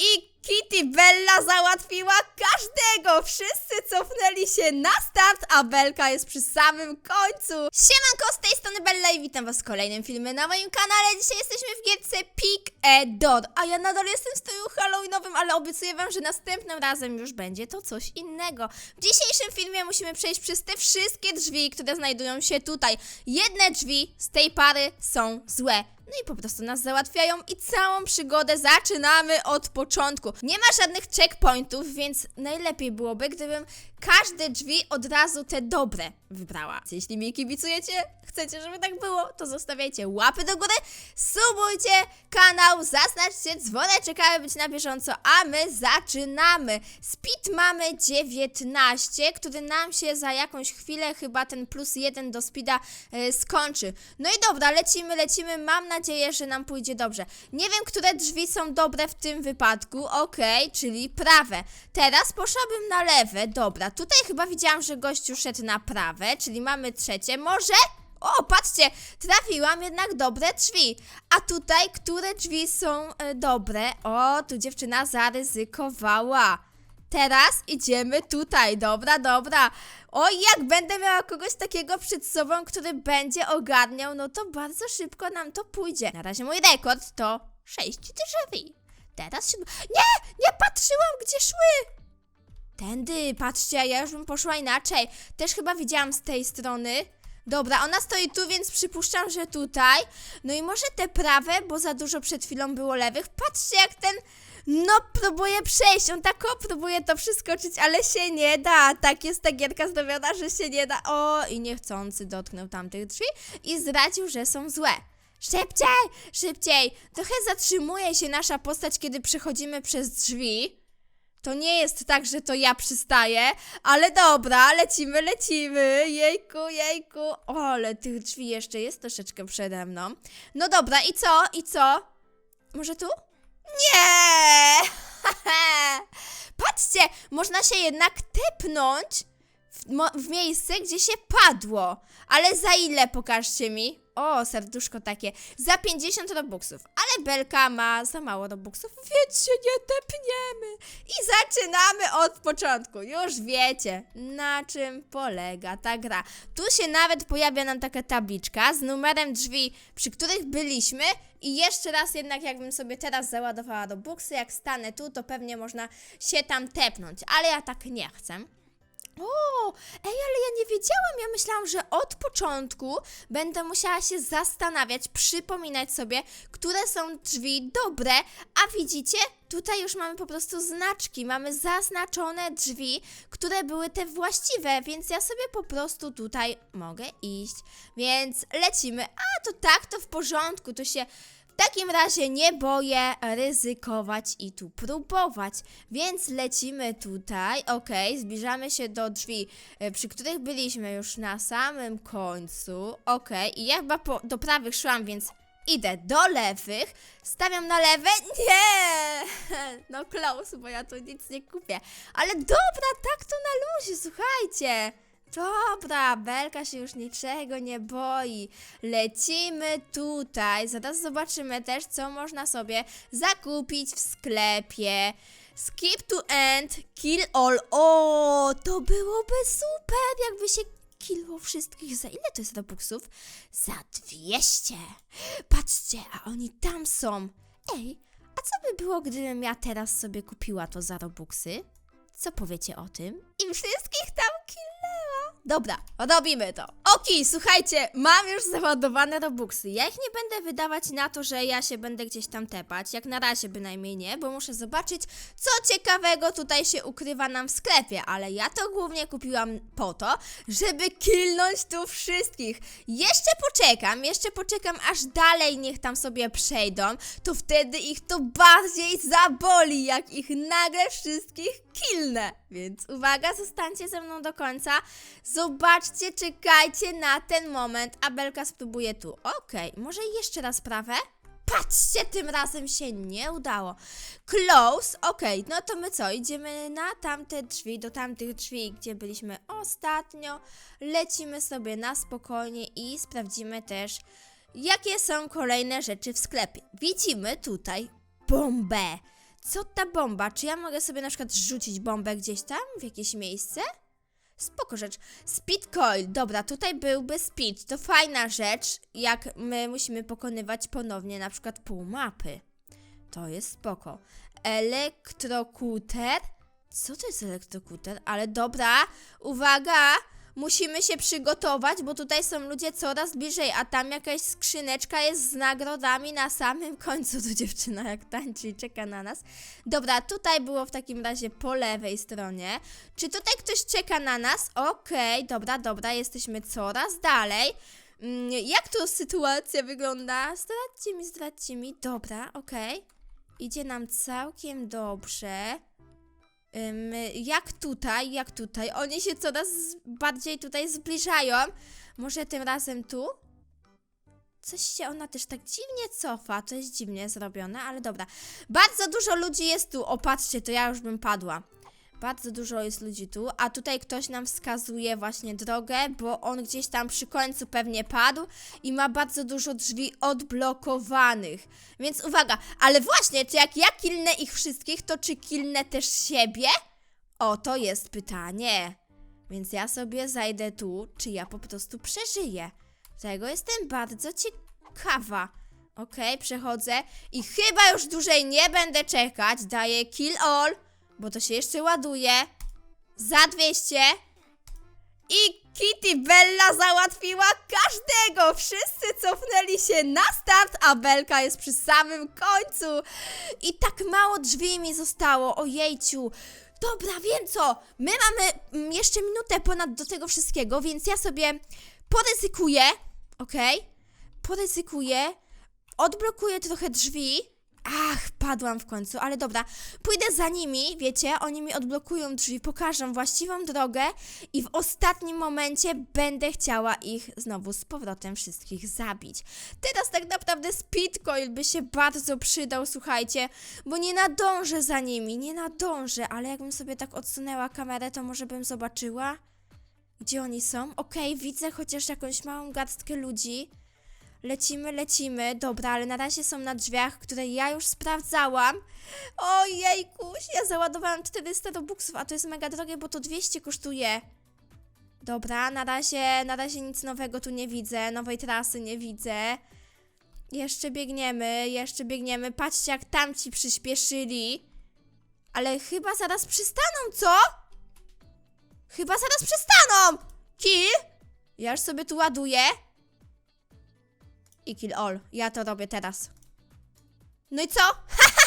I Kitty Bella załatwiła każdego! Wszyscy cofnęli się na start, a Belka jest przy samym końcu! Siemanko, z tej strony Bella i witam was w kolejnym filmie na moim kanale. Dzisiaj jesteśmy w gierce Pick a Dot, a ja nadal jestem w stroju halloweenowym, ale obiecuję wam, że następnym razem już będzie to coś innego. W dzisiejszym filmie musimy przejść przez te wszystkie drzwi, które znajdują się tutaj. Jedne drzwi z tej pary są złe. No i po prostu nas załatwiają i całą przygodę zaczynamy od początku. Nie ma żadnych checkpointów, więc najlepiej byłoby, gdybym każde drzwi od razu te dobre wybrała. Jeśli mi kibicujecie, chcecie, żeby tak było, to zostawiajcie łapy do góry, subujcie kanał, zaznaczcie dzwoneczek, aby być na bieżąco, a my zaczynamy. Speed mamy 19, który nam się za jakąś chwilę, chyba ten plus jeden do speeda e, skończy. No i dobra, lecimy, lecimy, mam nadzieję, że nam pójdzie dobrze. Nie wiem, które drzwi są dobre w tym wypadku, okej, czyli prawe. Teraz poszłabym na lewe, dobra, tutaj chyba widziałam, że gościu szedł na prawe, czyli mamy trzecie, może... O, patrzcie, trafiłam jednak dobre drzwi. A tutaj, które drzwi są e, dobre? O, tu dziewczyna zaryzykowała. Teraz idziemy tutaj, dobra, dobra. O, jak będę miała kogoś takiego przed sobą, który będzie ogarniał, no to bardzo szybko nam to pójdzie. Na razie mój rekord to 6 drzwi. Teraz siódma. Nie, nie patrzyłam, gdzie szły. Tędy, patrzcie, ja już bym poszła inaczej. Też chyba widziałam z tej strony. Dobra, ona stoi tu, więc przypuszczam, że tutaj. No i może te prawe, bo za dużo przed chwilą było lewych. Patrzcie, jak ten. No, próbuje przejść. On tak o, próbuje to przeskoczyć, ale się nie da. Tak jest ta gierka zrobiona, że się nie da. O, i niechcący dotknął tamtych drzwi i zdradził, że są złe. Szybciej, szybciej. Trochę zatrzymuje się nasza postać, kiedy przechodzimy przez drzwi. To nie jest tak, że to ja przystaję, ale dobra, lecimy, lecimy. Jejku, jejku. O, ale tych drzwi jeszcze jest troszeczkę przede mną. No dobra, i co? I co? Może tu? Nie! Patrzcie, można się jednak tepnąć w, w miejsce, gdzie się padło. Ale za ile, pokażcie mi? O, serduszko takie. Za 50 robuxów. Ale Belka ma za mało robuxów, więc się nie tepniemy. I zaczynamy od początku. Już wiecie, na czym polega ta gra. Tu się nawet pojawia nam taka tabliczka z numerem drzwi, przy których byliśmy. I jeszcze raz jednak jakbym sobie teraz załadowała robuxy, jak stanę tu, to pewnie można się tam tepnąć. Ale ja tak nie chcę. O, ej, ale ja nie wiedziałam. Ja myślałam, że od początku będę musiała się zastanawiać, przypominać sobie, które są drzwi dobre, a widzicie, tutaj już mamy po prostu znaczki, mamy zaznaczone drzwi, które były te właściwe, więc ja sobie po prostu tutaj mogę iść. Więc lecimy. A, to tak, to w porządku, to się takim razie nie boję ryzykować i tu próbować, więc lecimy tutaj, okej, zbliżamy się do drzwi, e, przy których byliśmy już na samym końcu, okej, i ja chyba po, do prawych szłam, więc idę do lewych, stawiam na lewe, nie, no close, bo ja tu nic nie kupię, ale dobra, tak to na luzie, słuchajcie. Dobra, Belka się już niczego nie boi. Lecimy tutaj. Zaraz zobaczymy też, co można sobie zakupić w sklepie. Skip to end, kill all. O, to byłoby super, jakby się kilło wszystkich. Za ile to jest robuxów? Za 200. Patrzcie, a oni tam są. Ej, a co by było, gdybym ja teraz sobie kupiła to za robuxy? Co powiecie o tym? I wszystkich tam kilnęła. Dobra, robimy to. Oki, słuchajcie, mam już załadowane robuxy. Ja ich nie będę wydawać na to, że ja się będę gdzieś tam tepać. Jak na razie bynajmniej nie, bo muszę zobaczyć, co ciekawego tutaj się ukrywa nam w sklepie. Ale ja to głównie kupiłam po to, żeby kilnąć tu wszystkich. Jeszcze poczekam, jeszcze poczekam, aż dalej niech tam sobie przejdą. To wtedy ich to bardziej zaboli, jak ich nagle wszystkich kilnę. Więc uwaga, zostańcie ze mną do końca. Zobaczcie, czekajcie na ten moment. Abelka spróbuje tu. Okej, może jeszcze raz prawę? Patrzcie, tym razem się nie udało. Close, okej, no to my co? Idziemy na tamte drzwi, do tamtych drzwi, gdzie byliśmy ostatnio. Lecimy sobie na spokojnie i sprawdzimy też, jakie są kolejne rzeczy w sklepie. Widzimy tutaj bombę. Co ta bomba? Czy ja mogę sobie na przykład rzucić bombę gdzieś tam, w jakieś miejsce? Spoko rzecz. Speed coil. Dobra, tutaj byłby speed. To fajna rzecz, jak my musimy pokonywać ponownie na przykład pół mapy. To jest spoko. Elektrokuter. Co to jest elektrokuter? Ale dobra, uwaga! Musimy się przygotować, bo tutaj są ludzie coraz bliżej, a tam jakaś skrzyneczka jest z nagrodami na samym końcu. Tu dziewczyna jak tańczy i czeka na nas. Dobra, tutaj było w takim razie po lewej stronie. Czy tutaj ktoś czeka na nas? Okej, dobra, dobra, jesteśmy coraz dalej. Mm, Jak tu sytuacja wygląda? Zdradźcie mi, zdradźcie mi. Dobra, okej. Idzie nam całkiem dobrze. Jak tutaj, jak tutaj. Oni się coraz bardziej tutaj zbliżają. Może tym razem tu? Coś się ona też tak dziwnie cofa. To jest dziwnie zrobione, ale dobra. Bardzo dużo ludzi jest tu. O, patrzcie, to ja już bym padła. Bardzo dużo jest ludzi tu, a tutaj ktoś nam wskazuje właśnie drogę, bo on gdzieś tam przy końcu pewnie padł i ma bardzo dużo drzwi odblokowanych. Więc uwaga, ale właśnie, czy jak ja kilnę ich wszystkich, to czy kilnę też siebie? O, to jest pytanie. Więc ja sobie zajdę tu, czy ja po prostu przeżyję. Tego jestem bardzo ciekawa. Okej, przechodzę i chyba już dłużej nie będę czekać. Daję kill all, bo to się jeszcze ładuje. Za 200. I Kitty Bella załatwiła każdego! Wszyscy cofnęli się na start, a Belka jest przy samym końcu. I tak mało drzwi mi zostało, ojejciu. Dobra, wiem co, my mamy mm, jeszcze minutę ponad do tego wszystkiego, więc ja sobie poryzykuję, okej? Poryzykuję, odblokuję trochę drzwi. Ach, padłam w końcu, ale dobra. Pójdę za nimi, wiecie, oni mi odblokują drzwi, pokażą właściwą drogę i w ostatnim momencie będę chciała ich znowu z powrotem wszystkich zabić. Teraz tak naprawdę Speedcoil by się bardzo przydał, słuchajcie, bo nie nadążę za nimi, nie nadążę, ale jakbym sobie tak odsunęła kamerę, to może bym zobaczyła, gdzie oni są. Okej, widzę chociaż jakąś małą garstkę ludzi. Lecimy, lecimy. Dobra, ale na razie są na drzwiach, które ja już sprawdzałam. Ojejkuś, ja załadowałam 400 robuxów, a to jest mega drogie, bo to 200 kosztuje. Dobra, na razie, na razie nic nowego tu nie widzę, nowej trasy nie widzę. Jeszcze biegniemy, jeszcze biegniemy. Patrzcie, jak tamci przyspieszyli. Ale chyba zaraz przystaną, co? Chyba zaraz przystaną! Kill? Ja już sobie tu ładuję. I kill all. Ja to robię teraz. No i co?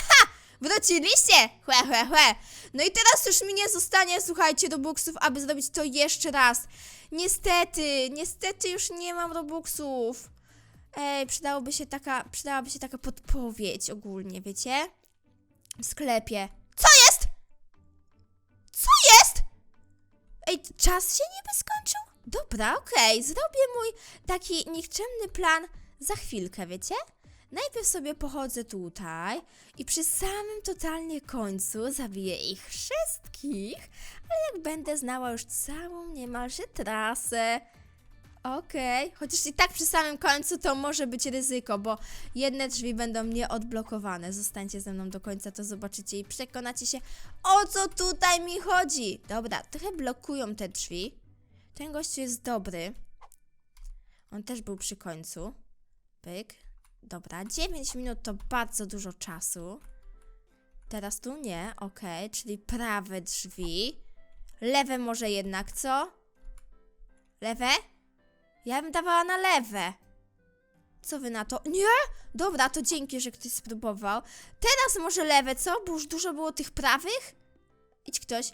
Wróciliście! Chłe, chłe, chłe. No i teraz już mi nie zostanie, słuchajcie, robuxów, aby zrobić to jeszcze raz. Niestety, niestety już nie mam robuxów. Ej, przydałoby się taka, przydałaby się taka podpowiedź ogólnie, wiecie? W sklepie. Co jest? Co jest? Ej, czas się niby skończył? Dobra, okej, zrobię mój taki nikczemny plan za chwilkę, wiecie? Najpierw sobie pochodzę tutaj i przy samym totalnie końcu zabiję ich wszystkich, ale jak będę znała już całą niemalże trasę. Okej, chociaż i tak przy samym końcu to może być ryzyko, bo jedne drzwi będą nieodblokowane. Zostańcie ze mną do końca, to zobaczycie i przekonacie się, o co tutaj mi chodzi. Dobra, trochę blokują te drzwi. Ten gościu jest dobry. On też był przy końcu. Pyk. Dobra, 9 minut to bardzo dużo czasu. Teraz tu nie, okej, czyli prawe drzwi. Lewe może jednak, co? Lewe? Ja bym dawała na lewe. Co wy na to? Nie? Dobra, to dzięki, że ktoś spróbował. Teraz może lewe, co? Bo już dużo było tych prawych? Idź ktoś.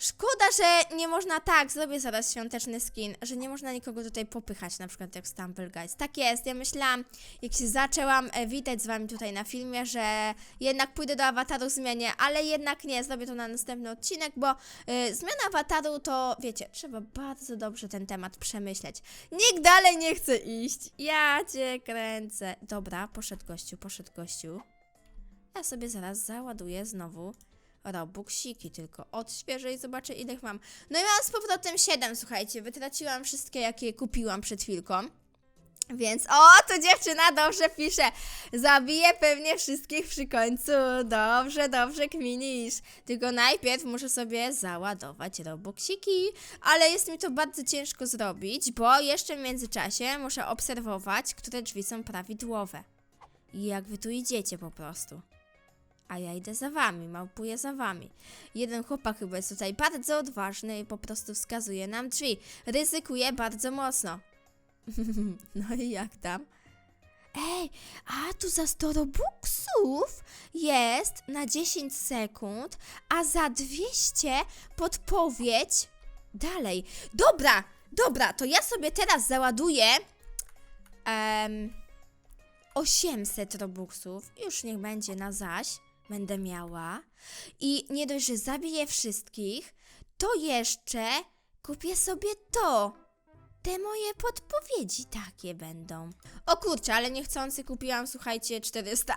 Szkoda, że nie można tak, zrobię zaraz świąteczny skin, że nie można nikogo tutaj popychać, na przykład jak w Stumble Guys. Tak jest, ja myślałam, jak się zaczęłam e, witać z wami tutaj na filmie, że jednak pójdę do awataru zmienię, ale jednak nie, zrobię to na następny odcinek, bo e, zmiana awataru to, wiecie, trzeba bardzo dobrze ten temat przemyśleć. Nikt dalej nie chce iść, ja cię kręcę. Dobra, poszedł gościu, poszedł gościu. Ja sobie zaraz załaduję znowu Robuxiki, tylko odświeżę i zobaczę ile mam. No i mam z powrotem 7, słuchajcie, wytraciłam wszystkie, jakie kupiłam przed chwilką. Więc o, to dziewczyna dobrze pisze. Zabije pewnie wszystkich przy końcu. Dobrze, dobrze kminisz. Tylko najpierw muszę sobie załadować robuxiki. Ale jest mi to bardzo ciężko zrobić, bo jeszcze w międzyczasie muszę obserwować, które drzwi są prawidłowe. I jak wy tu idziecie po prostu. A ja idę za wami, małpuję za wami. Jeden chłopak chyba jest tutaj bardzo odważny i po prostu wskazuje nam drzwi. Ryzykuje bardzo mocno. No i jak tam? Ej, a tu za 100 robuxów jest na 10 sekund, a za 200 podpowiedź dalej. Dobra, dobra, to ja sobie teraz załaduję em, 800 robuxów. Już niech będzie na zaś. Będę miała. I nie dość, że zabiję wszystkich, to jeszcze kupię sobie to. Te moje podpowiedzi takie będą. O kurczę, ale niechcący kupiłam, słuchajcie, 400,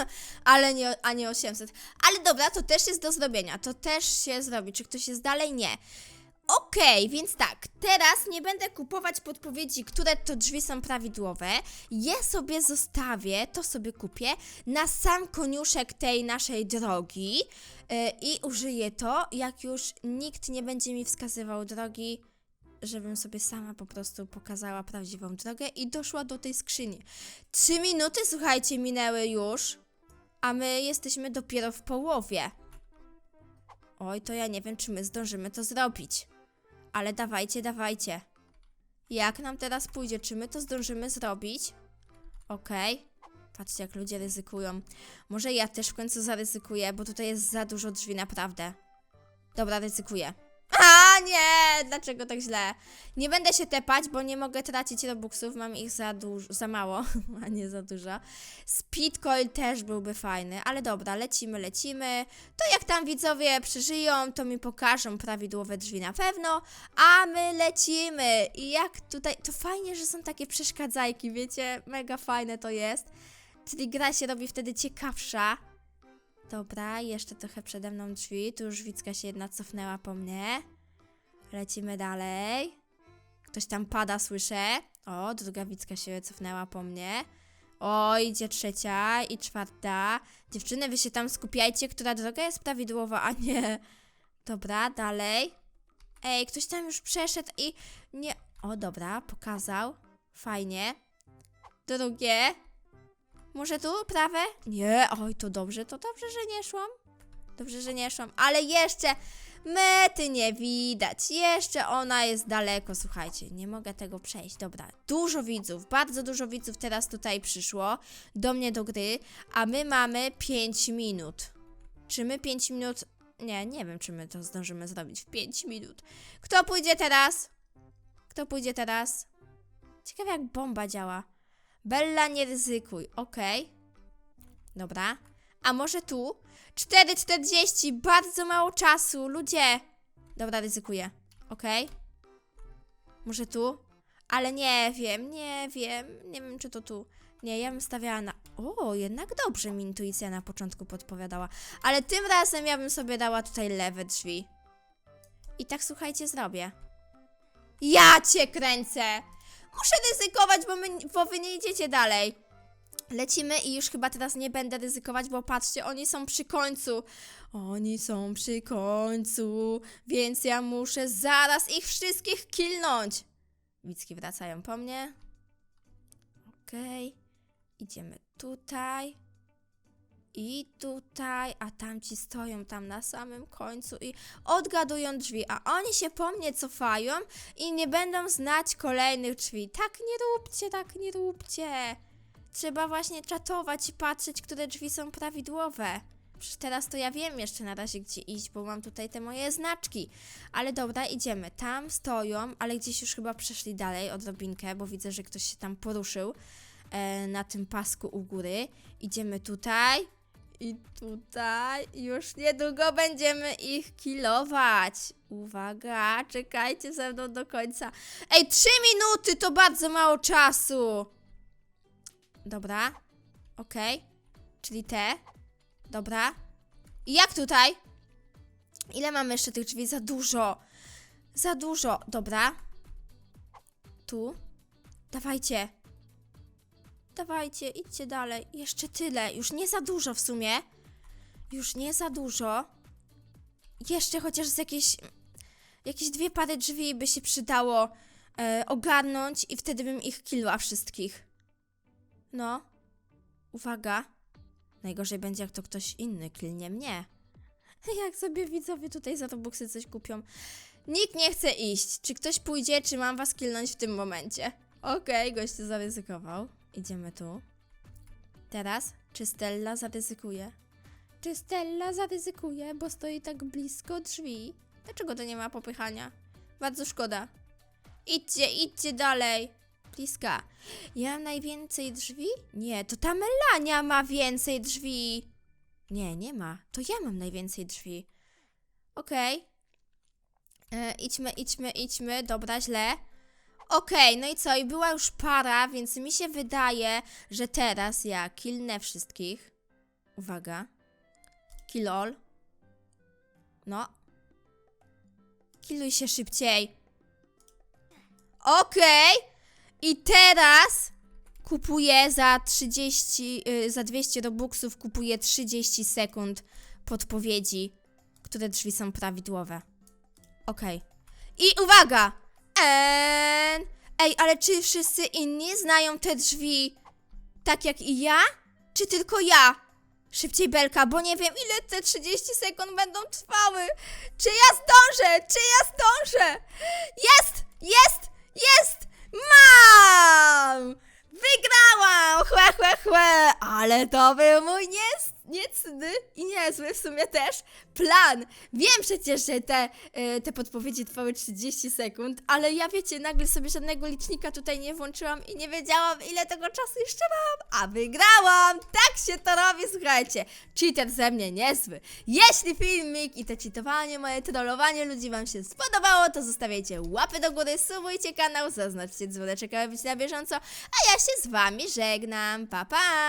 ale nie, a nie 800. Ale dobra, to też jest do zrobienia, to też się zrobi. Czy ktoś jest dalej? Nie. Okej, więc tak, teraz nie będę kupować podpowiedzi, które to drzwi są prawidłowe. Je sobie zostawię, to sobie kupię na sam koniuszek tej naszej drogi yy, i użyję to, jak już nikt nie będzie mi wskazywał drogi żebym sobie sama po prostu pokazała prawdziwą drogę i doszła do tej skrzyni. Trzy minuty, słuchajcie, minęły już, a my jesteśmy dopiero w połowie. Oj, to ja nie wiem, czy my zdążymy to zrobić. Ale dawajcie, dawajcie. Jak nam teraz pójdzie? Czy my to zdążymy zrobić? Okej. Patrzcie, jak ludzie ryzykują. Może ja też w końcu zaryzykuję, bo tutaj jest za dużo drzwi, naprawdę. Dobra, ryzykuję. A nie! Dlaczego tak źle? Nie będę się tepać, bo nie mogę tracić robuxów, mam ich za dużo, za mało, a nie za dużo. Speed coil też byłby fajny, ale dobra, lecimy, lecimy. To jak tam widzowie przeżyją, to mi pokażą prawidłowe drzwi na pewno, a my lecimy. I jak tutaj, to fajnie, że są takie przeszkadzajki, wiecie? Mega fajne to jest. Czyli gra się robi wtedy ciekawsza. Dobra, jeszcze trochę przede mną drzwi. Tu już Wicka się jedna cofnęła po mnie. Lecimy dalej. Ktoś tam pada, słyszę. O, druga Wicka się cofnęła po mnie. O, idzie trzecia i czwarta. Dziewczyny, wy się tam skupiajcie, która droga jest prawidłowa, a nie. Dobra, dalej. Ej, ktoś tam już przeszedł i nie. O, dobra, pokazał. Fajnie. Drugie. Może tu, prawe? Nie, oj, to dobrze, to dobrze, że nie szłam. Dobrze, że nie szłam, ale jeszcze mety nie widać. Jeszcze ona jest daleko, słuchajcie, nie mogę tego przejść. Dobra, dużo widzów, bardzo dużo widzów teraz tutaj przyszło do mnie do gry, a my mamy 5 minut. Czy my 5 minut... Nie, nie wiem, czy my to zdążymy zrobić w 5 minut. Kto pójdzie teraz? Kto pójdzie teraz? Ciekawe, jak bomba działa. Bella, nie ryzykuj, okej. Dobra. A może tu? 4,40, bardzo mało czasu, ludzie. Dobra, ryzykuję, okej. Może tu? Ale nie wiem, nie wiem, nie wiem czy to tu. Nie, ja bym stawiała na... O, jednak dobrze mi intuicja na początku podpowiadała. Ale tym razem ja bym sobie dała tutaj lewe drzwi. I tak, słuchajcie, zrobię. Ja cię kręcę! Muszę ryzykować, bo, my, bo wy nie idziecie dalej. Lecimy i już chyba teraz nie będę ryzykować, bo patrzcie, oni są przy końcu. Oni są przy końcu, więc ja muszę zaraz ich wszystkich kilnąć. Wicki wracają po mnie. Okej. Idziemy tutaj. I tutaj, a tamci stoją tam na samym końcu i odgadują drzwi, a oni się po mnie cofają i nie będą znać kolejnych drzwi. Tak nie róbcie, tak nie róbcie. Trzeba właśnie czatować i patrzeć, które drzwi są prawidłowe. Przecież teraz to ja wiem jeszcze na razie gdzie iść, bo mam tutaj te moje znaczki. Ale dobra, idziemy. Tam stoją, ale gdzieś już chyba przeszli dalej odrobinkę, bo widzę, że ktoś się tam poruszył e, na tym pasku u góry. Idziemy tutaj. I tutaj już niedługo będziemy ich kilować. Uwaga, czekajcie ze mną do końca. Ej, trzy minuty to bardzo mało czasu. Dobra, okej. Czyli te. Dobra. I jak tutaj? Ile mamy jeszcze tych drzwi? Za dużo. Za dużo. Dobra. Tu. Dawajcie. Dawajcie, idźcie dalej. Jeszcze tyle. Już nie za dużo w sumie. Już nie za dużo. Jeszcze chociaż z jakieś. Jakieś dwie pary drzwi by się przydało e, ogarnąć i wtedy bym ich kilła wszystkich. No. Uwaga. Najgorzej będzie, jak to ktoś inny kilnie mnie. Jak sobie widzowie tutaj za to buksy coś kupią. Nikt nie chce iść. Czy ktoś pójdzie, czy mam was kilnąć w tym momencie? Okej, gościu zaryzykował. Idziemy tu. Teraz, czy Stella zaryzykuje? Czy Stella zaryzykuje, bo stoi tak blisko drzwi? Dlaczego to nie ma popychania? Bardzo szkoda. Idźcie, idźcie dalej. Bliska. Ja mam najwięcej drzwi? Nie, to ta Melania ma więcej drzwi. Nie, nie ma. To ja mam najwięcej drzwi. Okej. E, idźmy, idźmy, idźmy. Dobra, źle. Okej, no i co? I była już para, więc mi się wydaje, że teraz ja kilnę wszystkich. Uwaga. Kilol. No. Kiluj się szybciej. Okej. I teraz kupuję za 30, y, za 200 robuxów kupuję 30 sekund podpowiedzi, które drzwi są prawidłowe. Okej. I uwaga! En... Ej, ale czy wszyscy inni znają te drzwi tak jak i ja? Czy tylko ja? Szybciej Belka, bo nie wiem ile te 30 sekund będą trwały. Czy ja zdążę? Czy ja zdążę? Jest! Jest! Jest! Mam! Wygrałam! Chłe, chłe, chłe! Ale to był mój nies- niecny i niezły w sumie też plan. Wiem przecież, że te, y, te podpowiedzi trwały 30 sekund, ale ja wiecie, nagle sobie żadnego licznika tutaj nie włączyłam i nie wiedziałam, ile tego czasu jeszcze mam, a wygrałam! Tak się to robi, słuchajcie. Cheater ze mnie niezły. Jeśli filmik i to cheatowanie, moje trollowanie ludzi wam się spodobało, to zostawiajcie łapy do góry, subujcie kanał, zaznaczcie dzwoneczek, aby być na bieżąco, a ja się z wami żegnam. Pa, pa!